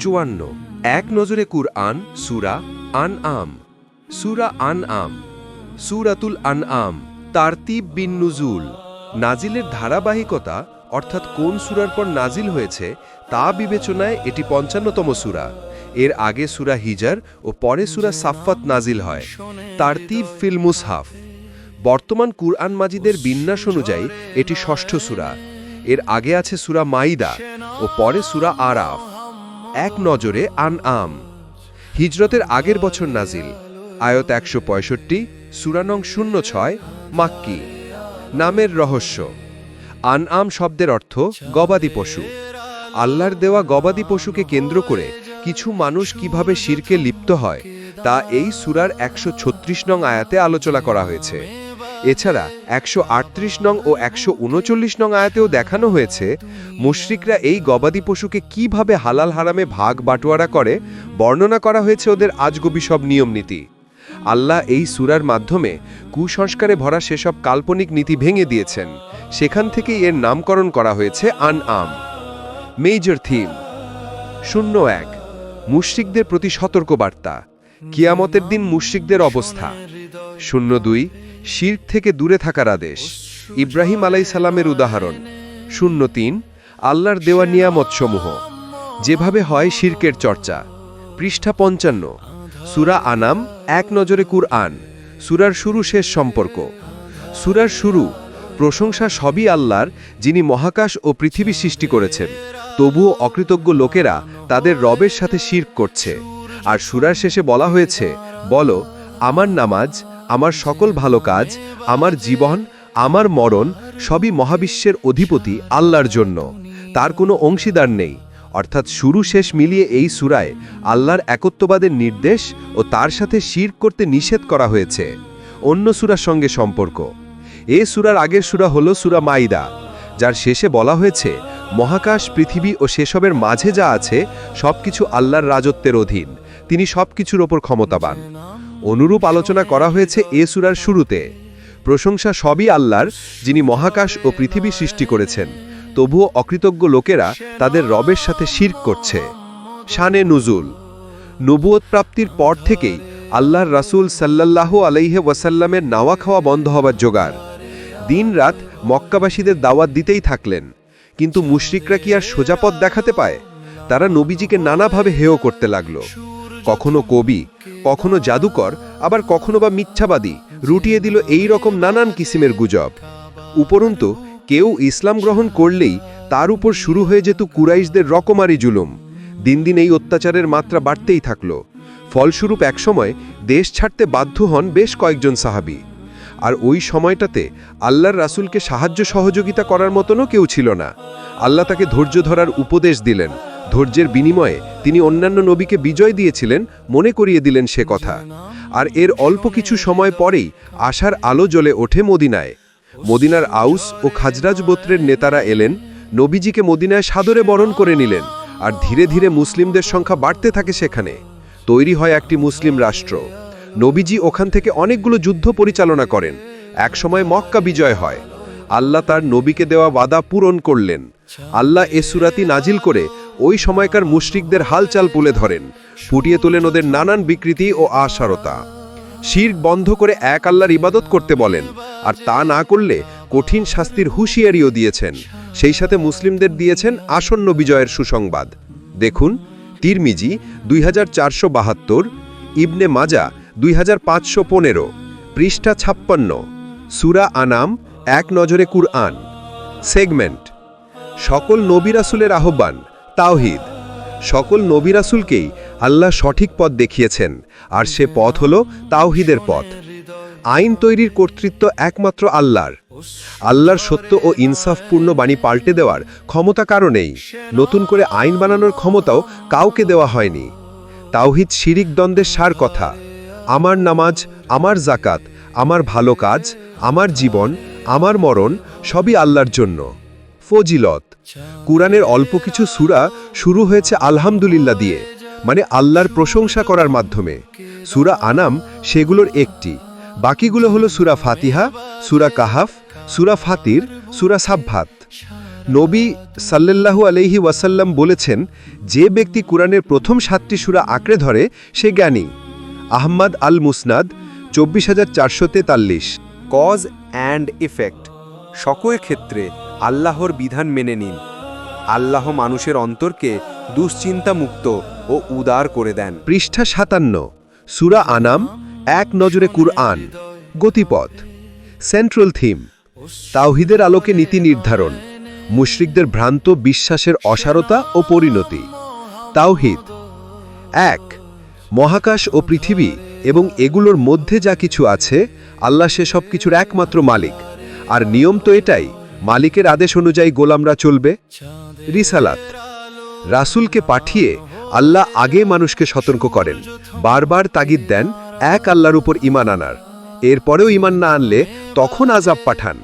চুয়ান্ন। এক নজরে কুরআন, সুরা আন আম সুরা আন আম সুরাতুল আন আম তারতিব বিন নুজুল। নাজিলের ধারাবাহিকতা, অর্থাৎ কোন সুরার পর নাজিল হয়েছে, তা বিবেচনায় এটি পঞ্চান্নতম সুরা। এর আগে সুরা হিজার ও পরে সুরা সাফাত নাজিল হয়। তারতিব ফিল মুসহাফ। বর্তমান কুরআন মাজিদের বিন্যাস অনুযায়ী এটি ষষ্ঠ সুরা। এর আগে আছে সুরা মাইদা ও পরে সুরা আরাফ। এক নজরে আন আম হিজরতের আগের বছর নাজিল। আয়ত একশো পঁয়ষট্টি সুরানং শূন্য ছয়, মাক্কি। নামের রহস্য। আন আম শব্দের অর্থ গবাদি পশু। আল্লাহর দেওয়া গবাদি পশুকে কেন্দ্র করে কিছু মানুষ কীভাবে শিরকে লিপ্ত হয়, তা এই সুরার একশো ছত্রিশ নং আয়াতে আলোচনা করা হয়েছে। এছাড়া একশো আটত্রিশ নং ও একশো উনচল্লিশ নং আয়াতেও দেখানো হয়েছে, মুশরিকরা এই গবাদি পশুকে কীভাবে হালাল হারামে ভাগ বাটোয়ারা করে, বর্ণনা করা হয়েছে ওদের আজগবি সব নিয়মনীতি। আল্লাহ এই সুরার মাধ্যমে কুসংস্কারে ভরা সেসব কাল্পনিক নীতি ভেঙে দিয়েছেন। সেখান থেকেই এর নামকরণ করা হয়েছে আন আম মেজর থিম শূন্য এক, মুশরিকদের প্রতি সতর্কবার্তা। কিয়ামতের দিন মুশরিকদের অবস্থা। শূন্য দুই শির্ক থেকে দূরে থাকার আদেশ। ইব্রাহিম আলাই সালামের উদাহরণ। শূন্য তিন, আল্লাহর দেওয়া নিয়ামতসমূহ। যেভাবে হয় শির্কের চর্চা। পৃষ্ঠা পঞ্চান্ন, সুরা আনাম, এক নজরে কুরআন, সুরার শুরু শেষ সম্পর্ক। সুরার শুরু, প্রশংসা সবই আল্লাহর, যিনি মহাকাশ ও পৃথিবী সৃষ্টি করেছেন। তবুও অকৃতজ্ঞ লোকেরা তাদের রবের সাথে শির্ক করছে। আর সুরার শেষে বলা হয়েছে, বলো, আমার নামাজ আমার সকল ভালো কাজ, আমার জীবন, আমার মরণ সবই মহাবিশ্বের অধিপতি আল্লাহর জন্য। তার কোনো অংশীদার নেই। অর্থাৎ শুরু শেষ মিলিয়ে এই সুরায় আল্লাহর একত্ববাদের নির্দেশ ও তার সাথে শির করতে নিষেধ করা হয়েছে। অন্য সুরার সঙ্গে সম্পর্ক। এ সুরার আগের সুরা হল সুরা মাইদা, যার শেষে বলা হয়েছে, মহাকাশ, পৃথিবী ও সেসবের মাঝে যা আছে, সবকিছু আল্লাহর রাজত্বের অধীন। তিনি সবকিছুর ওপর ক্ষমতাবান। অনুরূপ আলোচনা করা হয়েছে এ সুরার শুরুতে। প্রশংসা সবই আল্লাহর, যিনি মহাকাশ ও পৃথিবী সৃষ্টি করেছেন। তবুও অকৃতজ্ঞ লোকেরা তাদের রবের সাথে শির্ক করছে। শানে নুজুল। নবুয়ত প্রাপ্তির পর থেকেই আল্লাহর রাসূল সাল্লাল্লাহু আলাইহে ওয়াসাল্লামের নাওয়া খাওয়া বন্ধ হবার জোগাড়। দিন রাত মক্কাবাসীদের দাওয়াত দিতেই থাকলেন। কিন্তু মুশরিকরা কি আর সোজাপথ দেখাতে পায়? তারা নবীজিকে নানাভাবে হেয় করতে লাগল। কখনো কবি, কখনো জাদুকর, আবার কখনো বা মিথ্যাবাদী রুটিয়ে দিল এই রকম নানান কিসিমের গুজব। উপরন্তু, কেউ ইসলাম গ্রহণ করলেই তার উপর শুরু হয়ে যেত কুরাইশদের রকমারি জুলুম। দিন দিন এই অত্যাচারের মাত্রা বাড়তেই থাকল। ফলস্বরূপ একসময় দেশ ছাড়তে বাধ্য হন বেশ কয়েকজন সাহাবি। আর ওই সময়টাতে আল্লাহর রাসূলকে সাহায্য সহযোগিতা করার মতনও কেউ ছিল না। আল্লাহ তাকে ধৈর্য ধরার উপদেশ দিলেন। ধৈর্যের বিনিময়ে তিনি অন্যান্য নবীকে বিজয় দিয়েছিলেন, মনে করিয়ে দিলেন সে কথা। আর এর অল্প কিছু সময় পরেই আশার আলো জ্বলে ওঠে মদিনায়। মদিনার আউস ও খাজরাজ গোত্রের নেতারা এলেন, নবীজিকে মদিনায় সাদরে বরণ করে নিলেন, আর ধীরে ধীরে মুসলিমদের সংখ্যা বাড়তে থাকে সেখানে। তৈরি হয় একটি মুসলিম রাষ্ট্র। নবীজি ওখান থেকে অনেকগুলো যুদ্ধ পরিচালনা করেন। একসময় মক্কা বিজয় হয়। আল্লাহ তার নবীকে দেওয়া বাদা পূরণ করলেন। আল্লাহ এ সুরাতি নাজিল করে ওই সময়কার মুশরিকদের হালচাল তুলে ধরেন, ফুটিয়ে তোলেন ওদের নানান বিকৃতি ও আশারতা। শির্ক বন্ধ করে এক আল্লাহর ইবাদত করতে বলেন, আর তা না করলে কঠিন শাস্তির হুঁশিয়ারিও দিয়েছেন। সেই সাথে মুসলিমদের দিয়েছেন আসন্ন বিজয়ের সুসংবাদ। দেখুন, তিরমিজি দুই ইবনে মাজা দুই পৃষ্ঠা ছাপ্পান্ন, সুরা আনাম এক নজরে কুরআন। সেগমেন্ট, সকল নবিরাসুলের আহ্বান তাওহিদ। সকল নবিরাসুলকেই আল্লাহ সঠিক পথ দেখিয়েছেন, আর সে পথ হল তাওহিদের পথ। আইন তৈরির কর্তৃত্ব একমাত্র আল্লাহর। আল্লাহর সত্য ও ইনসাফপূর্ণ বাণী পাল্টে দেওয়ার ক্ষমতা কারণেই নতুন করে আইন বানানোর ক্ষমতাও কাউকে দেওয়া হয়নি। তাওহিদ শিরিক দ্বন্দ্বের সার কথা। আমার নামাজ, আমার জাকাত আমার ভালো কাজ, আমার জীবন, আমার মরণ সবই আল্লাহর জন্য। ফজিলত। কুরআনের অল্প কিছু সুরা শুরু হয়েছে আলহামদুলিল্লাহ দিয়ে মানে আল্লাহর প্রশংসা করার মাধ্যমে। সুরা আনাম সেগুলোর একটি। বাকিগুলো হলো সুরা ফাতিহা, সুরা কাহাফ, সুরা ফাতির, সুরা সাব্ভাত নবী সাল্লাল্লাহু আলহি ওয়াসাল্লাম বলেছেন, যে ব্যক্তি কোরআনের প্রথম সাতটি সুরা আঁকড়ে ধরে, সে জ্ঞানী। আহম্মদ আল মুসনাদ চব্বিশ হাজার চারশো তেতাল্লিশ। কজ অ্যান্ড ইফেক্ট, সকল ক্ষেত্রে আল্লাহর বিধান মেনে নিন। আল্লাহ মানুষের অন্তরকে দুশ্চিন্তা মুক্ত ও উদার করে দেন। পৃষ্ঠা সাতান্ন, সুরা আনাম, এক নজরে কুরআন, গতিপথ সেন্ট্রাল থিম তাওহিদের আলোকে নীতি নির্ধারণ, মুশরিকদের ভ্রান্ত বিশ্বাসের অসারতা ও পরিণতি। তাওহিদ, এক, মহাকাশ ও পৃথিবী এবং এগুলোর মধ্যে যা কিছু আছে, আল্লাহ সে সব কিছুর একমাত্র মালিক। আর নিয়ম তো এটাই মালিকের আদেশ অনুযায়ী গোলামরা চলবে? রিসালাত। রাসূলকে পাঠিয়ে আল্লাহ আগে মানুষকে সতর্ক করেন। বারবার তাগিদ দেন এক আল্লাহর উপর ইমান আনার। এরপরেও ইমান না আনলে তখন আজাব পাঠান।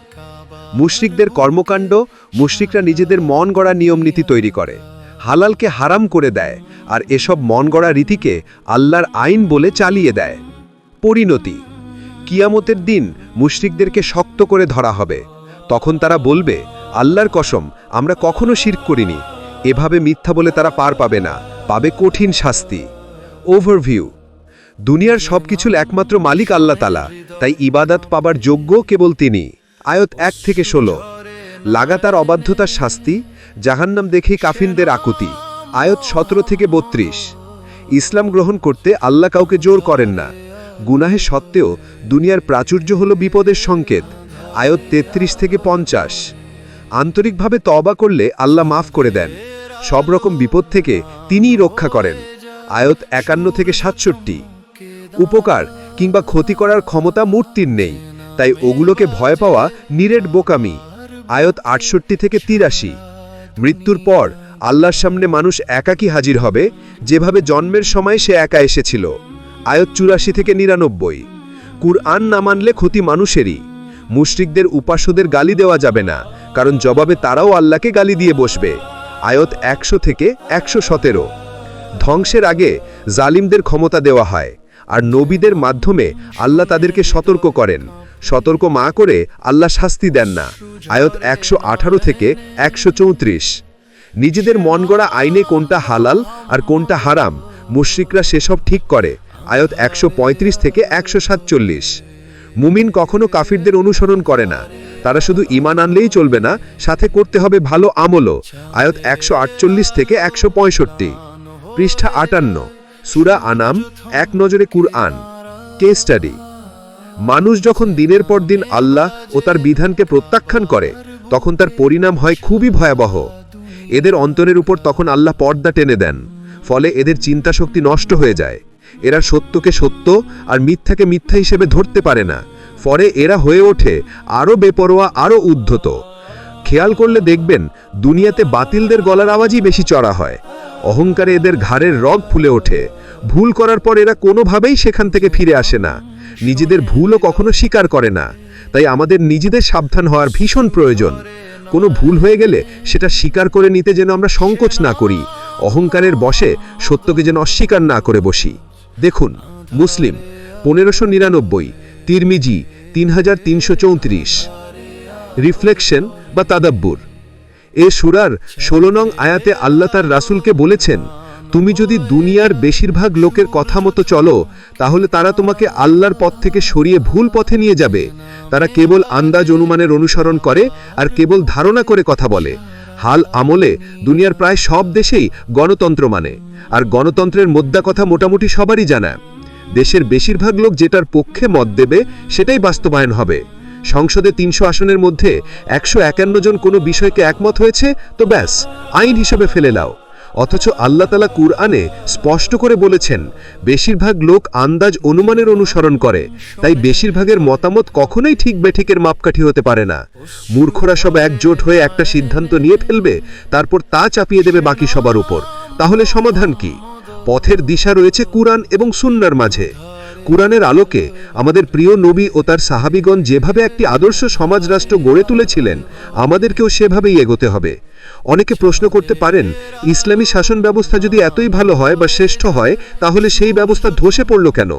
মুশরিকদের কর্মকাণ্ড, মুশরিকরা নিজেদের মন গড়া নিয়মনীতি তৈরি করে। হালালকে হারাম করে দেয় আর এসব মন গড়া রীতিকে আল্লাহর আইন বলে চালিয়ে দেয়। পরিণতি। কিয়ামতের দিন মুশরিকদেরকে শক্ত করে ধরা হবে। তখন তারা বলবে, আল্লাহর কসম, আমরা কখনো শির করিনি। এভাবে মিথ্যা বলে তারা পার পাবে না, পাবে কঠিন শাস্তি। ওভারভিউ দুনিয়ার সব কিছুর একমাত্র মালিক আল্লাহ তালা তাই ইবাদাত পাবার যোগ্য কেবল তিনি। আয়ত এক থেকে ষোলো। লাগাতার অবাধ্যতার শাস্তি, জাহান্নাম দেখেই কাফিনদের আকুতি। আয়ত সতেরো থেকে বত্রিশ। ইসলাম গ্রহণ করতে আল্লাহ কাউকে জোর করেন না। গুনাহে সত্ত্বেও দুনিয়ার প্রাচুর্য হল বিপদের সংকেত। আয়ত তেত্রিশ থেকে পঞ্চাশ। আন্তরিকভাবে তবা করলে আল্লাহ মাফ করে দেন। সব রকম বিপদ থেকে তিনিই রক্ষা করেন। আয়ত একান্ন থেকে সাতষট্টি। উপকার কিংবা ক্ষতি করার ক্ষমতা মূর্তির নেই, তাই ওগুলোকে ভয় পাওয়া নিরেট বোকামি। আয়ত আটষট্টি থেকে তিরাশি। মৃত্যুর পর আল্লাহর সামনে মানুষ একাকী হাজির হবে, যেভাবে জন্মের সময় সে একা এসেছিল। আয়ত চুরাশি থেকে নিরানব্বই। কুরআন না মানলে ক্ষতি মানুষেরই। মুশরিকদের উপাসদের গালি দেওয়া যাবে না, কারণ জবাবে তারাও আল্লাহকে গালি দিয়ে বসবে। আয়ত একশো থেকে একশো সতেরো। ধ্বংসের আগে জালিমদের ক্ষমতা দেওয়া হয়, আর নবীদের মাধ্যমে আল্লাহ তাদেরকে সতর্ক করেন। সতর্ক মা করে আল্লাহ শাস্তি দেন না। আয়ত একশো আঠারো থেকে একশো চৌত্রিশ। নিজেদের মন গড়া আইনে কোনটা হালাল আর কোনটা হারাম, মুশ্রিকরা সেসব ঠিক করে। আয়ত একশো পঁয়ত্রিশ থেকে একশো সাতচল্লিশ। মুমিন কখনো কাফিরদের অনুসরণ করে না। তারা শুধু ইমান আনলেই চলবে না, সাথে করতে হবে ভালো আমলও। আয়ত একশো আটচল্লিশ থেকে একশো পঁয়ষট্টি। পৃষ্ঠা আটান্ন, সুরা আনাম, এক নজরে কুরআন। কে স্টাডি মানুষ যখন দিনের পর দিন আল্লাহ ও তার বিধানকে প্রত্যাখ্যান করে, তখন তার পরিণাম হয় খুবই ভয়াবহ। এদের অন্তরের উপর তখন আল্লাহ পর্দা টেনে দেন, ফলে এদের চিন্তা শক্তি নষ্ট হয়ে যায়। এরা সত্যকে সত্য আর মিথ্যাকে মিথ্যা হিসেবে ধরতে পারে না। ফলে এরা হয়ে ওঠে আরও বেপরোয়া, আরও উদ্ধত। খেয়াল করলে দেখবেন, দুনিয়াতে বাতিলদের গলার আওয়াজই বেশি চড়া হয়। অহংকারে এদের ঘাড়ের রগ ফুলে ওঠে। ভুল করার পর এরা কোনোভাবেই সেখান থেকে ফিরে আসে না। নিজেদের ভুলও কখনো স্বীকার করে না। তাই আমাদের নিজেদের সাবধান হওয়ার ভীষণ প্রয়োজন। কোনো ভুল হয়ে গেলে সেটা স্বীকার করে নিতে যেন আমরা সংকোচ না করি। অহংকারের বসে সত্যকে যেন অস্বীকার না করে বসি। দেখুন, মুসলিম, পনেরোশো নিরানব্বই, তিরমিজি তিন হাজার তিনশো চৌত্রিশ। রিফ্লেকশন বা তাদাব্বুর। এ সুরার ষোলো নং আয়াতে আল্লাহ তার রাসুলকে বলেছেন, তুমি যদি দুনিয়ার বেশিরভাগ লোকের কথা মতো চলো, তাহলে তারা তোমাকে আল্লাহর পথ থেকে সরিয়ে ভুল পথে নিয়ে যাবে। তারা কেবল আন্দাজ অনুমানের অনুসরণ করে আর কেবল ধারণা করে কথা বলে। হাল আমলে দুনিয়ার প্রায় সব দেশেই গণতন্ত্র মানে। আর গণতন্ত্রের মোদ্দা কথা মোটামুটি সবারই জানা। দেশের বেশিরভাগ লোক যেটার পক্ষে মত দেবে, সেটাই বাস্তবায়ন হবে। সংসদে তিনশো আসনের মধ্যে একশো একান্ন জন কোনো বিষয়কে একমত হয়েছে, তো ব্যাস, আইন হিসেবে ফেলে লাও অথচ আল্লাহ তালা কুরআনে স্পষ্ট করে বলেছেন, বেশিরভাগ লোক আন্দাজ অনুমানের অনুসরণ করে, তাই বেশিরভাগের মতামত কখনোই ঠিক বেঠিকের মাপকাঠি হতে পারে না। মূর্খরা সব একজোট হয়ে একটা সিদ্ধান্ত নিয়ে ফেলবে, তারপর তা চাপিয়ে দেবে বাকি সবার উপর। তাহলে সমাধান কি? পথের দিশা রয়েছে কুরআন এবং সুন্নার মাঝে। কুরআনের আলোকে আমাদের প্রিয় নবী ও তার সাহাবিগণ যেভাবে একটি আদর্শ সমাজ রাষ্ট্র গড়ে তুলেছিলেন, আমাদেরকেও সেভাবেই এগোতে হবে। অনেকে প্রশ্ন করতে পারেন, ইসলামী শাসন ব্যবস্থা যদি এতই ভালো হয় বা শ্রেষ্ঠ হয়, তাহলে সেই ব্যবস্থা ধসে পড়ল কেন?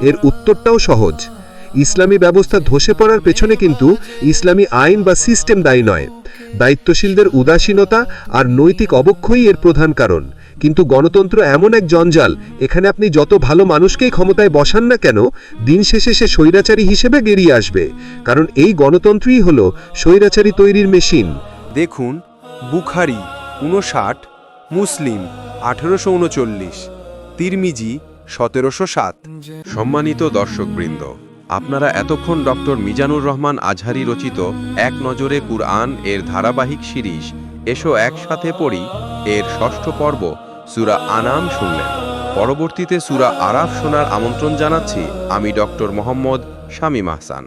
এর উত্তরটাও সহজ। ইসলামী ব্যবস্থা ধসে পড়ার পেছনে কিন্তু ইসলামী আইন বা সিস্টেম দায়ী নয়। দায়িত্বশীলদের উদাসীনতা আর নৈতিক অবক্ষয়ই এর প্রধান কারণ। কিন্তু গণতন্ত্র এমন এক জঞ্জাল, এখানে আপনি যত ভালো মানুষকেই ক্ষমতায় বসান না কেন, দিন শেষে সে স্বৈরাচারী হিসেবে বেরিয়ে আসবে। কারণ এই গণতন্ত্রই হল স্বৈরাচারী তৈরির মেশিন। দেখুন বুখারি উনষাট মুসলিম, আঠেরোশো উনচল্লিশ, তিরমিজি, সতেরোশো সাত। সম্মানিত দর্শকবৃন্দ, আপনারা এতক্ষণ ডক্টর মিজানুর রহমান আজহারি রচিত এক নজরে কুরআন এর ধারাবাহিক সিরিজ এসো একসাথে পড়ি, এর ষষ্ঠ পর্ব সুরা আনাম শুনলেন। পরবর্তীতে সুরা আরাফ শোনার আমন্ত্রণ জানাচ্ছি আমি ডক্টর মোহাম্মদ শামীম আহসান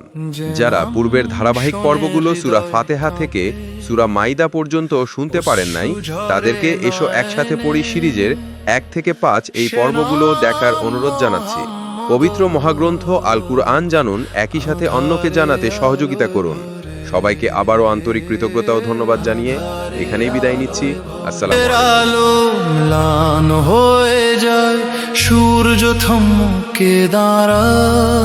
যারা পূর্বের ধারাবাহিক পর্বগুলো সুরা ফাতেহা থেকে সুরা মাইদা পর্যন্ত শুনতে পারেন নাই তাদেরকে এসো একসাথে পড়ি সিরিজের এক থেকে পাঁচ এই পর্বগুলো দেখার অনুরোধ জানাচ্ছি। পবিত্র মহাগ্রন্থ আল কুরআন জানুন একই সাথে অন্যকে জানাতে সহযোগিতা করুন। সবাইকে আবারও আন্তরিক কৃতজ্ঞতা ও ধন্যবাদ জানিয়ে এখানেই বিদায় নিচ্ছি। আসসালাম হয়ে যায় সূর্য থমকে দাঁড়ায়।